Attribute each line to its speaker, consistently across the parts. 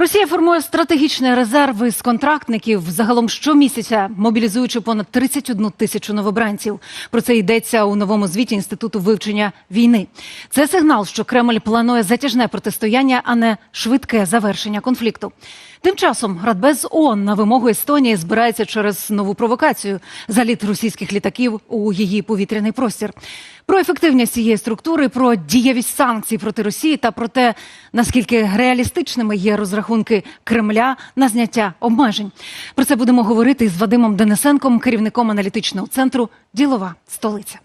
Speaker 1: Росія формує стратегічні резерви з контрактників загалом щомісяця, мобілізуючи понад 31 тисячу новобранців. Про це йдеться у новому звіті інституту вивчення війни. Це сигнал, що Кремль планує затяжне протистояння, а не швидке завершення конфлікту. Тим часом Радбез ООН на вимогу Естонії збирається через нову провокацію заліт російських літаків у її повітряний простір. Про ефективність цієї структури, про дієвість санкцій проти Росії та про те, наскільки реалістичними є розрахунки Кремля на зняття обмежень. Про це будемо говорити із Вадимом Денисенком, керівником аналітичного центру Ділова столиця.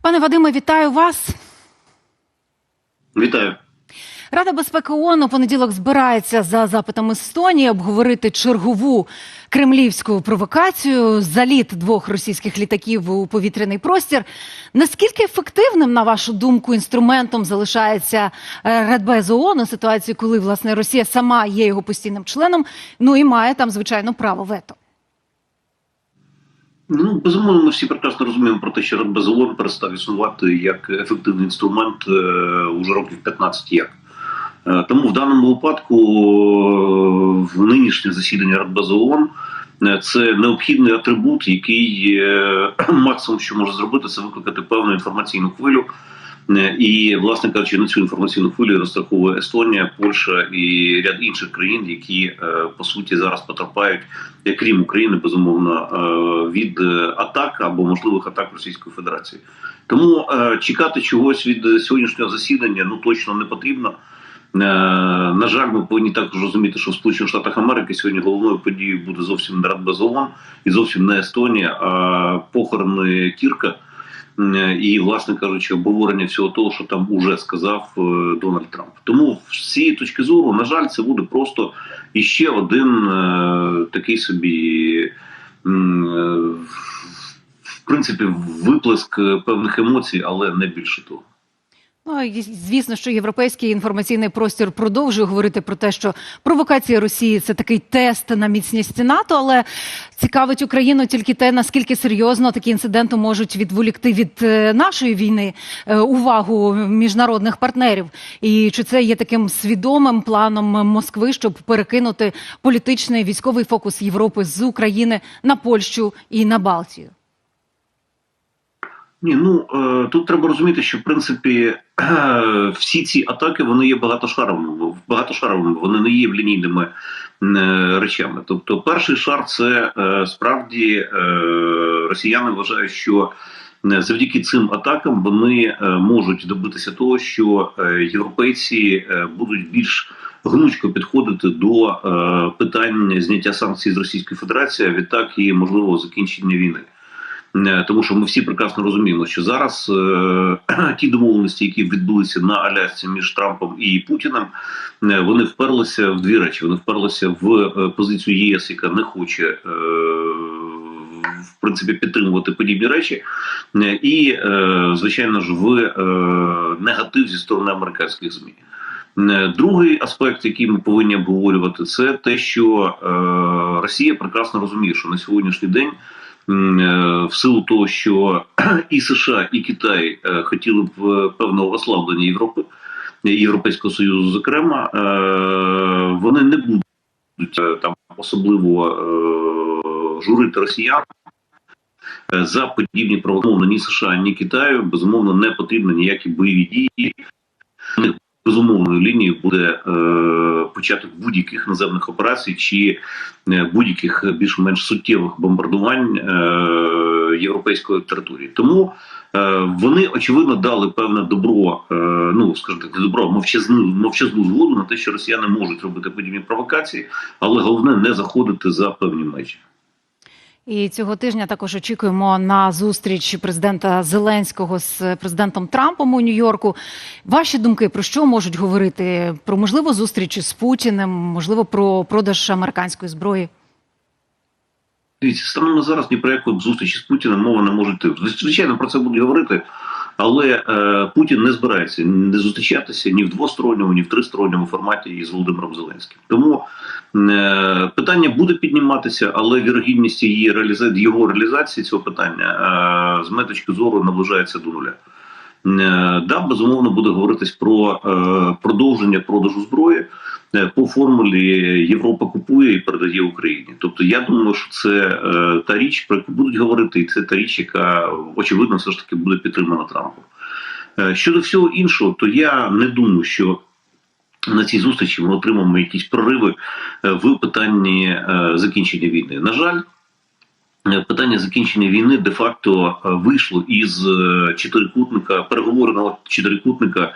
Speaker 1: Пане Вадиме, вітаю вас.
Speaker 2: Вітаю.
Speaker 1: Рада безпеки ООН у понеділок збирається за запитом Естонії обговорити чергову кремлівську провокацію, заліт двох російських літаків у повітряний простір. Наскільки ефективним, на вашу думку, інструментом залишається е, Радбез ООН у ситуації, коли власне Росія сама є його постійним членом, ну і має там звичайно право вето?
Speaker 2: Ну безумовно, ми всі прекрасно розуміємо про те, що Радбез ООН перестав існувати як ефективний інструмент е, уже років 15 як. Е, Тому в даному випадку е, в нинішнє засідання Радбезу ООН е, це необхідний атрибут, який максимум, що може зробити, це викликати певну інформаційну хвилю. І, власне кажучи, на цю інформаційну хвилю розраховує Естонія, Польща і ряд інших країн, які по суті зараз потерпають, е, крім України, безумовно, від атак або можливих атак Російської Федерації. Тому чекати чогось від сьогоднішнього засідання ну точно не потрібно. Е, На жаль, ми повинні також розуміти, що в Сполучених Штатах Америки сьогодні головною подією буде зовсім не Радбез ООН і зовсім не Естонія, а похорони Кірка. Е, І, власне кажучи, обговорення всього того, що там уже сказав е, Дональд Трамп. Тому з цієї точки зору, на жаль, це буде просто іще один такий собі. В принципі, виплеск певних емоцій, але не більше того.
Speaker 1: Ну звісно, що європейський інформаційний простір продовжує говорити про те, що провокація Росії це такий тест на міцність НАТО, але цікавить Україну тільки те, наскільки серйозно такі інциденти можуть відволікти від е, нашої війни е, увагу міжнародних партнерів. І чи це є таким свідомим планом Москви, щоб перекинути політичний військовий фокус Європи з України на Польщу і на Балтію?
Speaker 2: Ні, ну е, тут треба розуміти, що в принципі всі ці атаки вони є багатошаровими, багатошаровими, вони не є лінійними е, речами. Тобто, перший шар це е, справді росіяни вважають, що завдяки цим атакам вони можуть добитися того, що європейці будуть більш гнучко підходити до питань зняття санкцій з Російської Федерації, а відтак і можливого закінчення війни. Е, Тому що ми всі прекрасно розуміємо, що зараз е, ті домовленості, які відбулися на Алясці між Трампом і Путіним, е, вони вперлися в дві речі. Вони вперлися в позицію ЄС, яка не хоче в принципі підтримувати подібні речі, і звичайно ж в негатив зі сторони американських змі. Другий аспект, який ми повинні обговорювати, це те, що Росія прекрасно розуміє, що на сьогоднішній день в силу того, що і США, і Китай е, хотіли б е, певного ослаблення Європи, е, Європейського Союзу, зокрема, е, вони не будуть е, там особливо е, журити росіян. е, За подібні правомовно ні США, ні Китаю безумовно не потрібно ніякі бойові дії. Безумовною лінією буде е, початок будь-яких наземних операцій чи е, будь-яких більш-менш суттєвих бомбардувань е, європейської території. Тому е, вони очевидно дали певне добро, е, ну скажімо так, добро, мовчазну, мовчазну згоду на те, що росіяни можуть робити подібні провокації, але головне не заходити за певні межі.
Speaker 1: І цього тижня також очікуємо на зустріч президента Зеленського з президентом Трампом у Нью-Йорку. Ваші думки про що можуть говорити? Про можливо зустрічі з Путіним, можливо, про продаж американської зброї?
Speaker 2: Дивіться, станом зараз ні про яку зустрічі з Путіним мова не може йти. Звичайно, про це будуть говорити, але е, Путін не збирається не зустрічатися ні в двосторонньому, ні в тристоронньому форматі із Володимиром Зеленським. Тому питання буде підніматися, але вірогідність її реалізації його реалізації цього питання е, з моєї точки зору наближається до нуля. Е, Да, безумовно буде говоритись про е, продовження продажу зброї е, по формулі Європа купує і передає Україні. Тобто, я думаю, що це е, та річ, про яку будуть говорити, і це та річ, яка очевидно все ж таки буде підтримана Трампом. Е, Щодо всього іншого, то я не думаю, що на цій зустрічі ми отримаємо якісь прориви е, в питанні е, закінчення війни. На жаль, е, питання закінчення війни де-факто вийшло із чотирикутника переговорного чотирикутника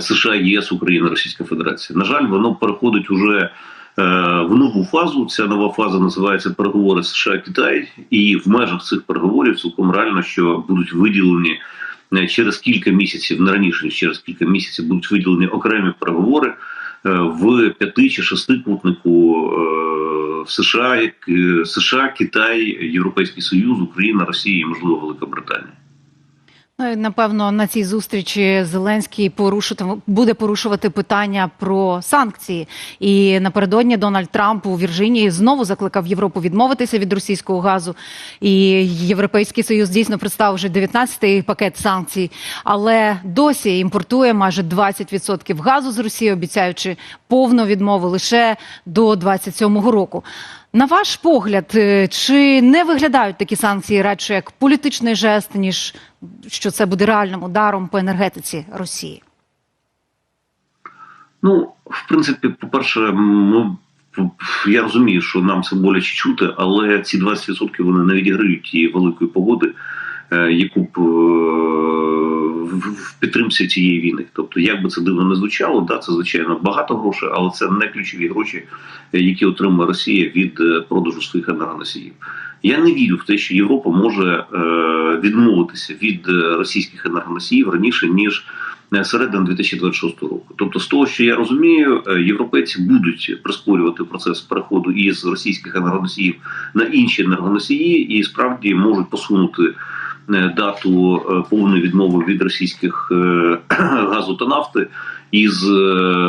Speaker 2: США, ЄС, Україна, Російська Федерація. На жаль, воно переходить уже в нову фазу. Ця нова фаза називається переговори США Китай, і в межах цих переговорів цілком реально, що будуть виділені через кілька місяців, не раніше ніж через кілька місяців, будуть виділені окремі переговори е, в п'яти чи шестикутнику е, США, е, США, Китай, Європейський Союз, Україна, Росія і можливо Велика Британія.
Speaker 1: Ну, Напевно, на цій зустрічі Зеленський порушувати буде порушувати питання про санкції. І напередодні Дональд Трамп у Вірджинії знову закликав Європу відмовитися від російського газу. І Європейський союз дійсно представив вже 19-й пакет санкцій, але досі імпортує майже 20% газу з Росії, обіцяючи повну відмову лише до 27-го року. На ваш погляд, е, чи не виглядають такі санкції радше як політичний жест, ніж що це буде реальним ударом по енергетиці Росії?
Speaker 2: Ну, в принципі, по-перше, ми, я розумію, що нам це боляче чути, але ці 20% вони не відіграють тієї великої погоди, е, яку б е, в- підтримці цієї війни. Тобто, як би це дивно не звучало, да, це звичайно багато грошей, але це не ключові гроші, які отримує Росія від е, продажу своїх енергоносіїв. Я не вірю в те, що Європа може е, відмовитися від е, російських енергоносіїв раніше ніж середина середини 2026 року. Тобто, з того, що я розумію, е, європейці будуть прискорювати процес переходу із російських енергоносіїв на інші енергоносії, і справді можуть посунути е, дату е, повної відмови від російських е, газу та нафти із е,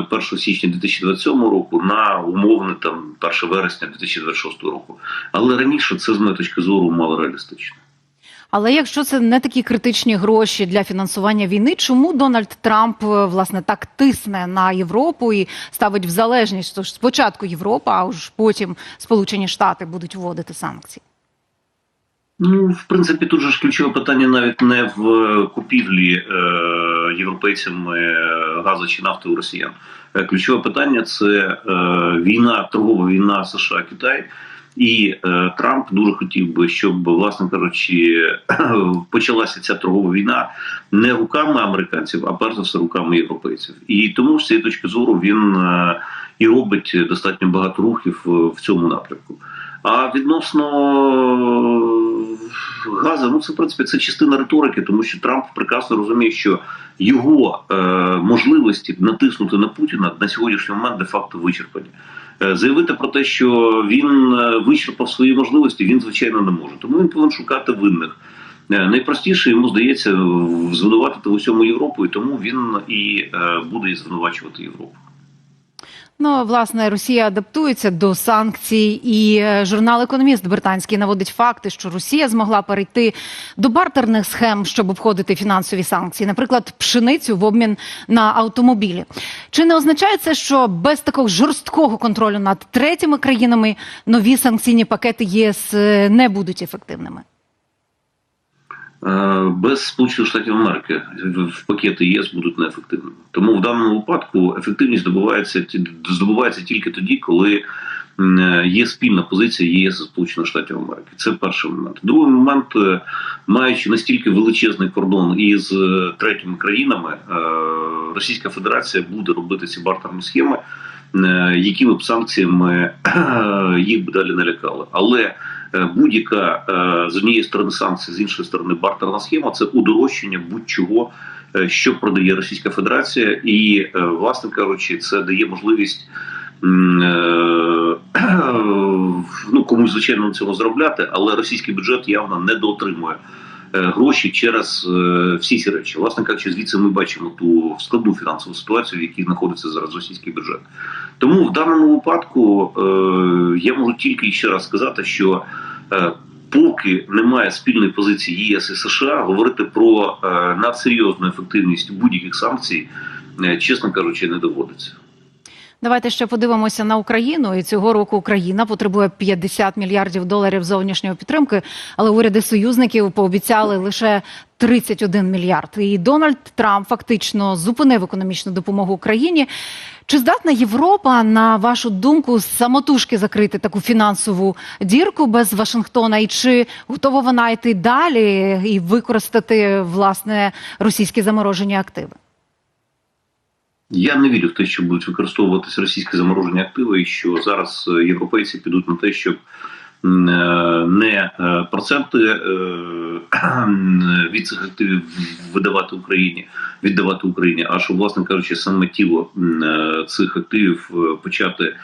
Speaker 2: 1 січня 2027 року на умовне там 1 вересня 2026 року. Але раніше це з моєї точки зору мало реалістично.
Speaker 1: Але якщо це не такі критичні гроші для фінансування війни, чому Дональд Трамп е, власне так тисне на Європу і ставить в залежність? Тож спочатку Європа, а ж потім Сполучені Штати будуть вводити санкції.
Speaker 2: Ну, в принципі, тут же ж ключове питання навіть не в е, купівлі е, європейцями е, газу чи нафти у росіян. Е, Ключове питання це е, війна, торгова війна США Китай. І е, Трамп дуже хотів би, щоб, власне кажучи, почалася ця торгова війна не руками американців, а перш за все руками європейців. І тому з цієї точки зору він е, і робить достатньо багато рухів в цьому напрямку. А відносно газу, ну це в принципі це частина риторики, тому що Трамп прекрасно розуміє, що його е, можливості натиснути на Путіна на сьогоднішній момент де-факто вичерпані. Е, Заявити про те, що він е, вичерпав свої можливості, він звичайно не може. Тому він повинен шукати винних. Е, Найпростіше йому здається звинуватити в усьому Європу, і тому він і е, буде звинувачувати Європу.
Speaker 1: Ну, власне, Росія адаптується до санкцій, і е, журнал Економіст британський наводить факти, що Росія змогла перейти до бартерних схем, щоб обходити фінансові санкції, наприклад, пшеницю в обмін на автомобілі. Чи не означає це, що без такого жорсткого контролю над третіми країнами нові санкційні пакети ЄС е, не будуть ефективними?
Speaker 2: Е, без Сполучених Штатів Америки в пакети ЄС будуть неефективними. Тому в даному випадку ефективність здобувається ті- здобувається тільки тоді, коли є спільна позиція ЄС і Сполучених Штатів Америки. Це перший момент. Другий момент, е, маючи настільки величезний кордон із е, третіми країнами, Російська Федерація буде робити ці бартерні схеми, якими б санкціями їх б далі не лякали. Але будь-яка е, з однієї сторони санкції, з іншої сторони бартерна схема це удорожчання будь-чого, е, що продає Російська Федерація, і, е, власне кажучи, це дає можливість. е, Ну, комусь звичайно на цьому заробляти, але російський бюджет явно не доотримує е, гроші через е, всі ці речі. Власне кажучи, звідси ми бачимо ту складну фінансову ситуацію, в якій знаходиться зараз російський бюджет. Тому в даному випадку е, я можу тільки ще раз сказати, що е, поки немає спільної позиції ЄС і США, говорити про е, надсерйозну ефективність будь-яких санкцій, е, чесно кажучи, не доводиться.
Speaker 1: Давайте ще подивимося на Україну. І цього року Україна потребує 50 мільярдів доларів зовнішньої підтримки, але уряди союзників пообіцяли лише 31 мільярд. І Дональд Трамп фактично зупинив економічну допомогу Україні. Чи здатна Європа, на вашу думку, самотужки закрити таку фінансову дірку без Вашингтона? І чи готова вона йти далі і використати власне російські заморожені активи?
Speaker 2: Я не вірю в те, що будуть використовуватися російські заморожені активи, і що зараз е, європейці підуть на те, щоб е, не е, проценти від цих активів видавати Україні, віддавати Україні, а щоб, власне кажучи, саме тіло цих активів почати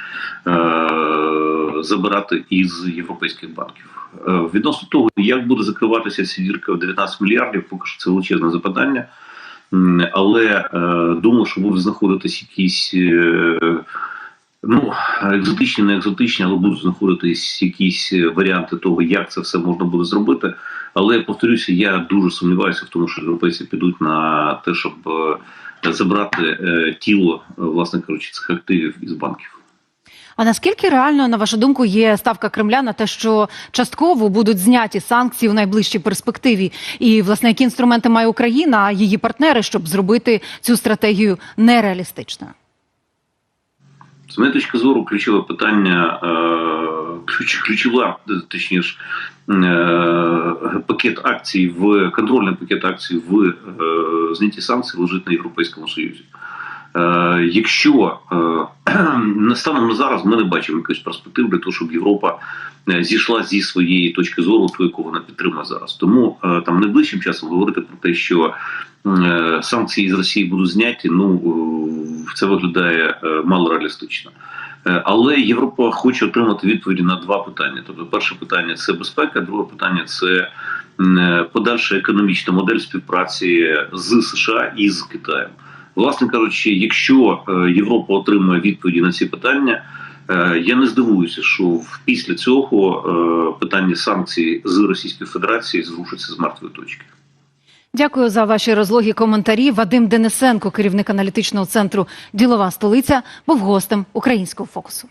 Speaker 2: забирати із європейських банків. Відносно того, як буде закриватися ця дірка в 19 мільярдів, поки що це величезне запитання. Але е, думаю, що будуть знаходитись якісь е, ну, екзотичні, не екзотичні, але будуть знаходитись якісь варіанти того, як це все можна буде зробити. Але повторюся, я дуже сумніваюся в тому, що європейці підуть на те, щоб е, забрати е, тіло, е, власне кажучи, цих активів із банків.
Speaker 1: А наскільки реально, на вашу думку, є ставка Кремля на те, що частково будуть зняті санкції в найближчій перспективі? І власне які інструменти має Україна, її партнери, щоб зробити цю стратегію нереалістичною?
Speaker 2: З моєї точки зору, ключове питання, е, ключ, ключова, точніше, е, пакет акцій в контрольний пакет акцій в е, знятті санкцій лежить на Європейському Союзі. Е, Якщо е, на станом на зараз ми не бачимо якоїсь перспективи для того, щоб Європа е, зійшла зі своєї точки зору, ту, яку вона підтримує зараз. Тому там найближчим часом говорити про те, що санкції з Росії будуть зняті, ну це виглядає мало реалістично. Але Європа хоче отримати відповіді на два питання. Тобто, перше питання це безпека, друге питання це подальша економічна модель співпраці з США і з Китаєм. Власне кажучи, якщо е, Європа отримує відповіді на ці питання, е, я не здивуюся, що після цього е, питання санкцій з Російської Федерації зрушиться з мертвої точки.
Speaker 1: Дякую за ваші розлогі коментарі. Вадим Денисенко, керівник аналітичного центру Ділова столиця, був гостем українського фокусу.